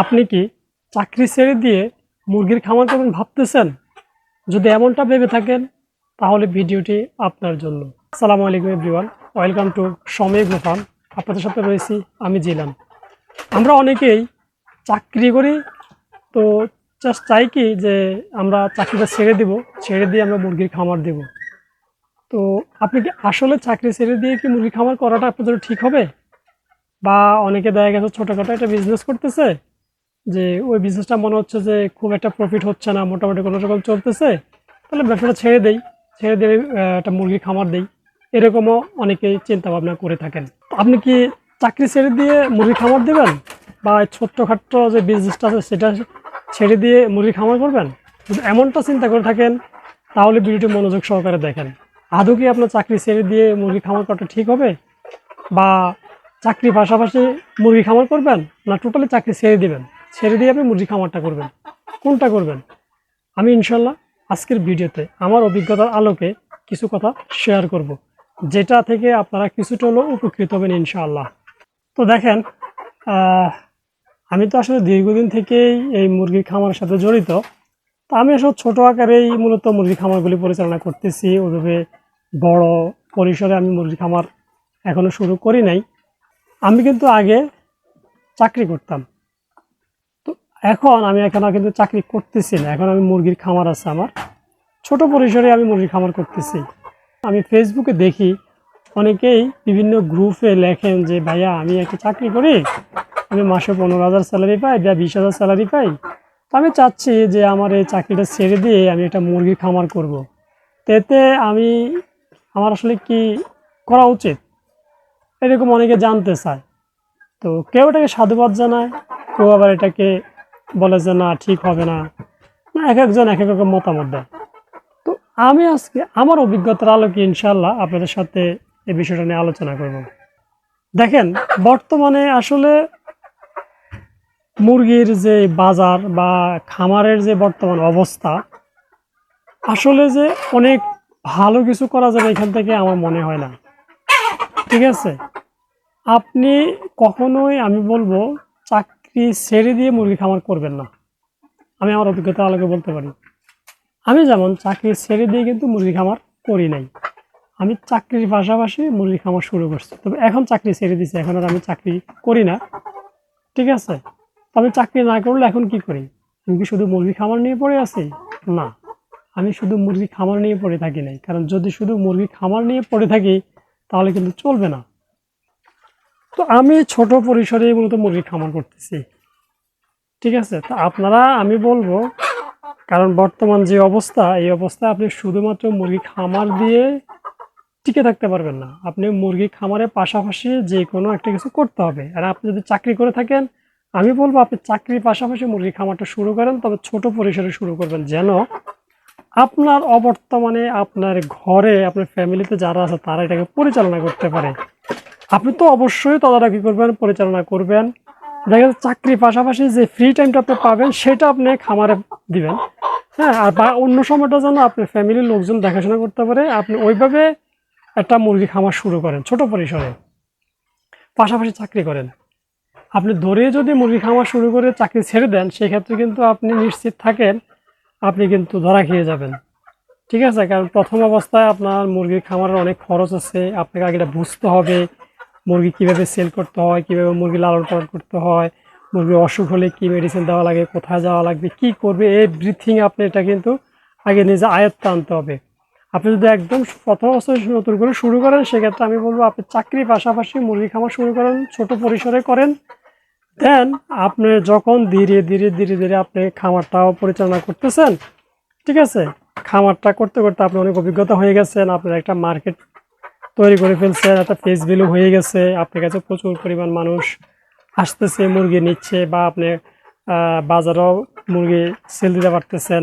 আপনি কি চাকরি ছেড়ে দিয়ে মুরগির খামার করবেন ভাবতেছেন? যদি এমনটা ভেবে থাকেন, তাহলে ভিডিওটি আপনার জন্য। আসসালামু আলাইকুম everyone. Welcome to Somoy farm আপনাদের সাথে রয়েছি আমি জিলাম আমরা অনেকেই চাকরি করি, তো জাস্ট চাই কি যে আমরা চাকরিটা ছেড়ে দিব, ছেড়ে দিয়ে আমরা মুরগির খামার দেব। তো আপনি কি আসলে চাকরি ছেড়ে দিয়ে কি মুরগির খামার করাটা জন্য ঠিক হবে? বা অনেকে দেখা গেছে ছোটোখাটো একটা বিজনেস করতেছে যে ওই বিজনেসটা মনে হচ্ছে যে খুব একটা প্রফিট হচ্ছে না, মোটামুটি কোনো রকম চলতেছে, তাহলে ব্যবসাটা ছেড়ে দেই, ছেড়ে দিয়ে একটা মুরগি খামার দেই। এরকমও অনেকেই চিন্তা ভাবনা করে থাকেন। আপনি কি চাকরি ছেড়ে দিয়ে মুরগি খামার দেবেন? বা ছোট্টখাট্ট যে বিজনেসটা আছে, সেটা ছেড়ে দিয়ে মুরগি খামার করবেন? যদি এমনটা চিন্তা করে থাকেন, তাহলে ভিডিওটি মনোযোগ সহকারে দেখেন। আদৌ কি আপনার চাকরি ছেড়ে দিয়ে মুরগি খামার করাটা ঠিক হবে? বা চাকরি পাশাপাশি মুরগি খামার করবেন? না টোটালি চাকরি ছেড়ে দিবেন? ছেড়ে দিয়ে আপনি মুরগি খামারটা করবেন। কোনটা করবেন? আমি ইনশাল্লাহ আজকের ভিডিওতে আমার অভিজ্ঞতার আলোকে কিছু কথা শেয়ার করব, যেটা থেকে আপনারা কিছুটা হলেও উপকৃত হবেন ইনশাআল্লাহ। তো দেখেন আমি তো আসলে দীর্ঘদিন থেকেই এই মুরগি খামারের সাথে জড়িত। তো আমি আসলে ছোটো আকারেই মূলত মুরগি খামারগুলি পরিচালনা করতেছি। ওইভাবে বড় পরিসরে আমি মুরগি খামার এখনও শুরু করি নাই। আমি কিন্তু আগে চাকরি করতাম। এখন আমি এখন আর কিন্তু চাকরি করতেছি না। এখন আমি মুরগির খামার আছে আমার। ছোট পরিসরে আমি মুরগির খামার করতেছি। আমি ফেসবুকে দেখি অনেকেই বিভিন্ন গ্রুপে লেখেন যে, ভাইয়া, আমি একটা চাকরি করি, আমি মাসে পনেরো হাজার স্যালারি পাই বা বিশ হাজার স্যালারি পাই। তো আমি চাচ্ছি যে আমার এই চাকরিটা ছেড়ে দিয়ে আমি একটা মুরগির খামার করব। এতে আমি, আমার আসলে কি করা উচিত? এরকম অনেকে জানতে চায়। তো কেউ এটাকে সাধুবাদ জানায়, কেউ আবার এটাকে বলে যে, না, ঠিক হবে না। না, এক একজন এক এক রকম মতামত দেয়। তো আমি আজকে আমার অভিজ্ঞতার আলোকে ইনশাল্লাহ আপনাদের সাথে এই বিষয়টা নিয়ে আলোচনা করব। দেখেন, বর্তমানে আসলে মুরগির যে বাজার বা খামারের যে বর্তমান অবস্থা, আসলে যে অনেক ভালো কিছু করা যাবে এখান থেকে আমার মনে হয় না। ঠিক আছে? আপনি কখনোই, আমি বলব চাকরি ছেড়ে দিয়ে মুরগি খামার করবেন না। আমি আমার অভিজ্ঞতা আলোকে বলতে পারি। আমি যেমন চাকরি ছেড়ে দিয়ে কিন্তু মুরগি খামার করি নাই। আমি চাকরির পাশাপাশি মুরগি খামার শুরু করছি। তবে এখন চাকরি ছেড়ে দিয়েছি, এখন আর আমি চাকরি করি না। ঠিক আছে? আমি চাকরি না করলে এখন কি করি? আমি কি শুধু মুরগি খামার নিয়ে পড়ে আছি? না। আমি শুধু মুরগি খামার নিয়ে পড়ে থাকি নাই। কারণ যদি শুধু মুরগি খামার নিয়ে পড়ে থাকি, তাহলে কিন্তু চলবে না। তো আমি ছোট পরিসরে মূলত মুরগি খামার করতেছি। ঠিক আছে? তো আপনারা, আমি বলব, কারণ বর্তমান যে অবস্থা, এই অবস্থা আপনি শুধুমাত্র মুরগি খামার দিয়ে টিকে থাকতে পারবেন না। আপনি মুরগি খামারের পাশাপাশি যে কোনো একটা কিছু করতে হবে। আর আপনি যদি চাকরি করে থাকেন, আমি বলব আপনি চাকরির পাশাপাশি মুরগি খামারটা শুরু করেন, তবে ছোট পরিসরে শুরু করবেন। যেন আপনার অবর্তমানে আপনার ঘরে, আপনার ফ্যামিলিতে যারা আছে, তারা এটাকে পরিচালনা করতে পারে। আপনি তো অবশ্যই তদারকি করবেন, পরিচালনা করবেন। দেখা যাচ্ছে চাকরির পাশাপাশি যে ফ্রি টাইমটা আপনি পাবেন, সেটা আপনি খামারে দিবেন। হ্যাঁ আর বা অন্য সময়টা যেন আপনার ফ্যামিলির লোকজন দেখাশোনা করতে পারে, আপনি ওইভাবে একটা মুরগি খামার শুরু করেন, ছোট পরিসরে। পাশাপাশি চাকরি করেন। আপনি ধরে যদি মুরগি খামার শুরু করে চাকরি ছেড়ে দেন, সেক্ষেত্রে কিন্তু আপনি নিশ্চিত থাকেন, আপনি কিন্তু ধরা খেয়ে যাবেন। ঠিক আছে? কারণ প্রথম অবস্থায় আপনার মুরগির খামারের অনেক খরচ আছে, আপনাকে আগে এটা বুঝতে হবে। মুরগি কীভাবে সেল করতে হয়, কীভাবে মুরগি লালন পালন করতে হয় মুরগির অসুখ হলে কী মেডিসিন দেওয়া লাগে, কোথায় যাওয়া লাগবে, কী করবে এভরিথিং আপনি এটা কিন্তু আগে নিজে আয়ত্তে আনতে হবে। আপনি যদি একদম প্রথম অবস্থায় নতুন করে শুরু করেন, সেক্ষেত্রে আমি বলব আপনি চাকরির পাশাপাশি মুরগি খামার শুরু করেন, ছোট পরিসরে করেন দেন আপনি যখন ধীরে ধীরে ধীরে ধীরে আপনি খামারটাও পরিচালনা করতেছেন, ঠিক আছে? খামারটা করতে করতে আপনি অনেক অভিজ্ঞতা হয়ে গেছেন, আপনার একটা মার্কেট তৈরি করে ফেলছেন একটা ফেস ভ্যালু হয়ে গেছে। আপনার কাছে প্রচুর পরিমাণ মানুষ আসতেছে মুরগি নিচ্ছে বা আপনি বাজারেও মুরগি সেল দিতে পারতেছেন।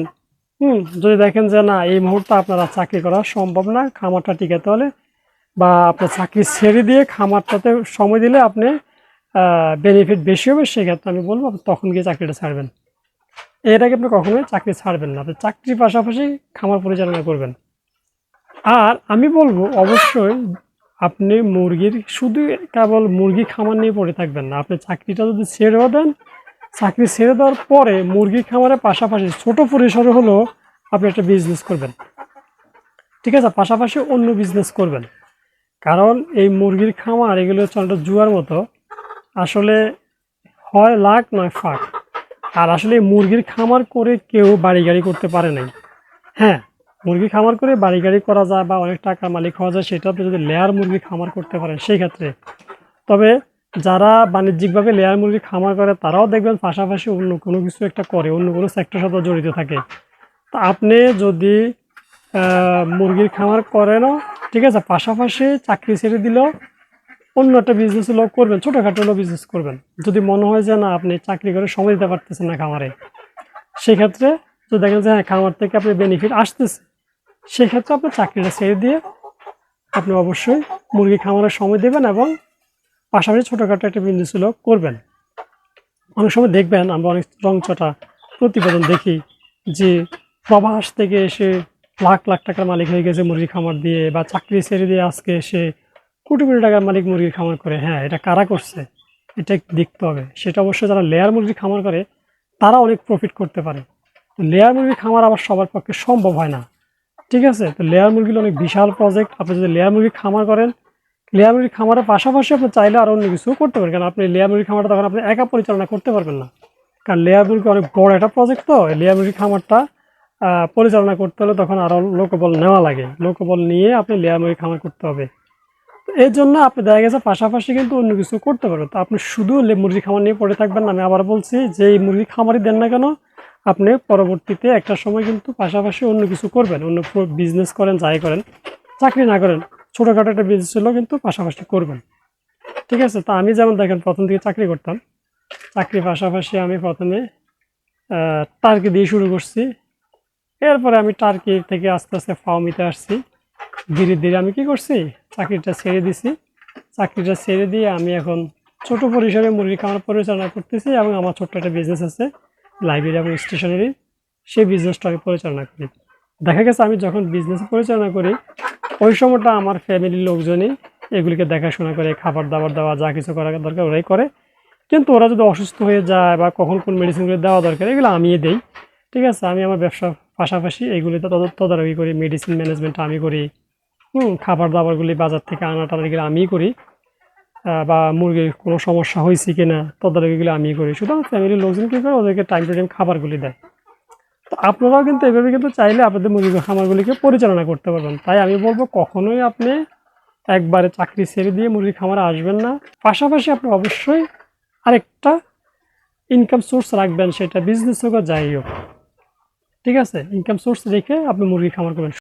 হুম, যদি দেখেন যে না, এই মুহূর্তে আপনারা চাকরি করা সম্ভব না, খামারটা টিকাতে হলে বা আপনার চাকরি ছেড়ে দিয়ে খামারটাতে সময় দিলে আপনি বেনিফিট বেশি হবে, সেক্ষেত্রে আমি বলব আপনি তখন গিয়ে চাকরিটা ছাড়বেন। এর আগে আপনি কখনোই চাকরি ছাড়বেন না। আপনি চাকরির পাশাপাশি খামার পরিচালনা করবেন। আর আমি বলব, অবশ্যই আপনি মুরগির, শুধু কেবল মুরগি খামার নিয়ে পড়ে থাকবেন না। আপনি চাকরিটা যদি ছেড়েও দেন, চাকরি ছেড়ে দেওয়ার পরে মুরগি খামারের পাশাপাশি ছোট পরিসরে হলেও আপনি একটা বিজনেস করবেন। ঠিক আছে? পাশাপাশি অন্য বিজনেস করবেন। কারণ এই মুরগির খামার, এগুলো হচ্ছে অনেকটা জুয়ার মতো। আসলে হয় লাখ, নয় ফাঁক। আর আসলে মুরগির খামার করে কেউ বাড়ি গাড়ি করতে পারে নাই। হ্যাঁ? মুরগি খামার করে বাড়ি গাড়ি করা যায় বা অনেক টাকার মালিক হওয়া যায়, সেটা আপনি যদি লেয়ার মুরগি খামার করতে পারেন সেই ক্ষেত্রে তবে যারা বাণিজ্যিকভাবে লেয়ার মুরগি খামার করে, তারাও দেখবেন পাশাপাশি অন্য কোনো কিছু একটা করে, অন্য কোনো সেক্টরের সাথে জড়িত থাকে। তা আপনি যদি মুরগির খামার করেনও, ঠিক আছে, পাশাপাশি চাকরি ছেড়ে দিলেও অন্য একটা বিজনেস হলেও করবেন, ছোটোখাটো হলেও বিজনেস করবেন। যদি মনে হয় যে না, আপনি চাকরি করে সময় দিতে পারতেছেন না খামারে, সেক্ষেত্রে যদি দেখেন যে হ্যাঁ খামার থেকে আপনি বেনিফিট আসতেছে সেক্ষেত্রে আপনার চাকরিটা ছেড়ে দিয়ে আপনি অবশ্যই মুরগি খামারের সময় দেবেন এবং পাশাপাশি ছোটোখাটো একটা বিজনেস করবেন। অনেক সময় দেখবেন আমরা অনেক রংচটা প্রতিবেদন দেখি যে প্রবাস থেকে এসে লাখ লাখ টাকার মালিক হয়ে গেছে মুরগি খামার দিয়ে বা চাকরি ছেড়ে দিয়ে আজকে এসে কোটি কোটি টাকার মালিক মুরগির খামার করে। হ্যাঁ এটা কারা করছে? এটা দেখতে হবে। সেটা অবশ্যই যারা লেয়ার মুরগি খামার করে তারা অনেক প্রফিট করতে পারে। লেয়ার মুরগি খামার আবার সবার পক্ষে সম্ভব হয় না। ঠিক আছে? তো লেয়ার মুরগির অনেক বিশাল প্রজেক্ট আপনি যদি লেয়ার মুরগি খামার করেন লেয়ার মুরগি খামারের পাশাপাশি আপনি চাইলে আর অন্য কিছু করতে পারেন। কারণ আপনি লেয়ার মুরগি খামারটা তখন আপনি একা পরিচালনা করতে পারবেন না। কারণ লেয়ার মুরগি অনেক বড় একটা প্রজেক্ট তো। লেয়ার মুরগি খামারটা পরিচালনা করতে হলে তখন আরও লোকবল নেওয়া লাগে। লোকবল নিয়ে আপনি লেয়ার মুরগি খামার করতে হবে। এর জন্য আপনি দেখা গেছে পাশাপাশি কিন্তু অন্য কিছু করতে পারবেন। তো আপনি শুধু মুরগি খামার নিয়ে পড়ে থাকবেন না। আমি আবার বলছি যে এই মুরগি খামারই দেন না কেন আপনি পরবর্তীতে একটা সময় কিন্তু পাশাপাশি অন্য কিছু করবেন, অন্য বিজনেস করেন, যাই করেন, চাকরি না করেন, ছোটোখাটো একটা বিজনেস হলেও কিন্তু পাশাপাশি করবেন। ঠিক আছে? তা আমি যেমন দেখেন প্রথম থেকে চাকরি করতাম, চাকরির পাশাপাশি আমি প্রথমে টার্কি দিয়ে শুরু করছি। এরপরে আমি টার্কি থেকে আস্তে আস্তে ফার্মিতে আসছি। ধীরে ধীরে আমি কি করছি? চাকরিটা ছেড়ে দিছি। চাকরিটা ছেড়ে দিয়ে আমি এখন ছোট পরিসরে মুরগি খামার পরিচালনা করতেছি এবং আমার ছোট্ট একটা বিজনেস আছে। লাইব্রেরি এবং স্টেশনারি সেই বিজনেসটা আমি পরিচালনা করি। দেখা গেছে আমি যখন বিজনেস পরিচালনা করি, ওই সময়টা আমার ফ্যামিলির লোকজনই এগুলিকে দেখাশোনা করে খাবার দাবার দেওয়া, যা কিছু করা দরকার ওরাই করে। কিন্তু ওরা যদি অসুস্থ হয়ে যায় বা কখন কোন মেডিসিনগুলো দেওয়া দরকার, এগুলো আমিই দেই। ঠিক আছে? আমি আমার ব্যবসা পাশাপাশি এইগুলিতে তদ- তদারকি করি মেডিসিন ম্যানেজমেন্ট আমি করি। হুম খাবার দাবারগুলি বাজার থেকে আনা টানা এগুলো আমিই করি। বা মুরগির কোনো সমস্যা হয়েছে কিনা তদারকিগুলো আমিই করি। শুধু ফ্যামিলির লোকজন কী করে? ওদেরকে টাইম টু টাইম খাবারগুলি দেয়। তো আপনারাও কিন্তু এভাবে কিন্তু চাইলে আপনাদের মুরগির খামারগুলিকে পরিচালনা করতে পারবেন। তাই আমি বলব, কখনোই আপনি একবারে চাকরি ছেড়ে দিয়ে মুরগি খামারে আসবেন না। পাশাপাশি আপনি অবশ্যই আরেকটা ইনকাম সোর্স রাখবেন, সেটা বিজনেস হোক যাই হোক। ঠিক আছে? ইনকাম সোর্স রেখে আপনি মুরগি খামার করবেন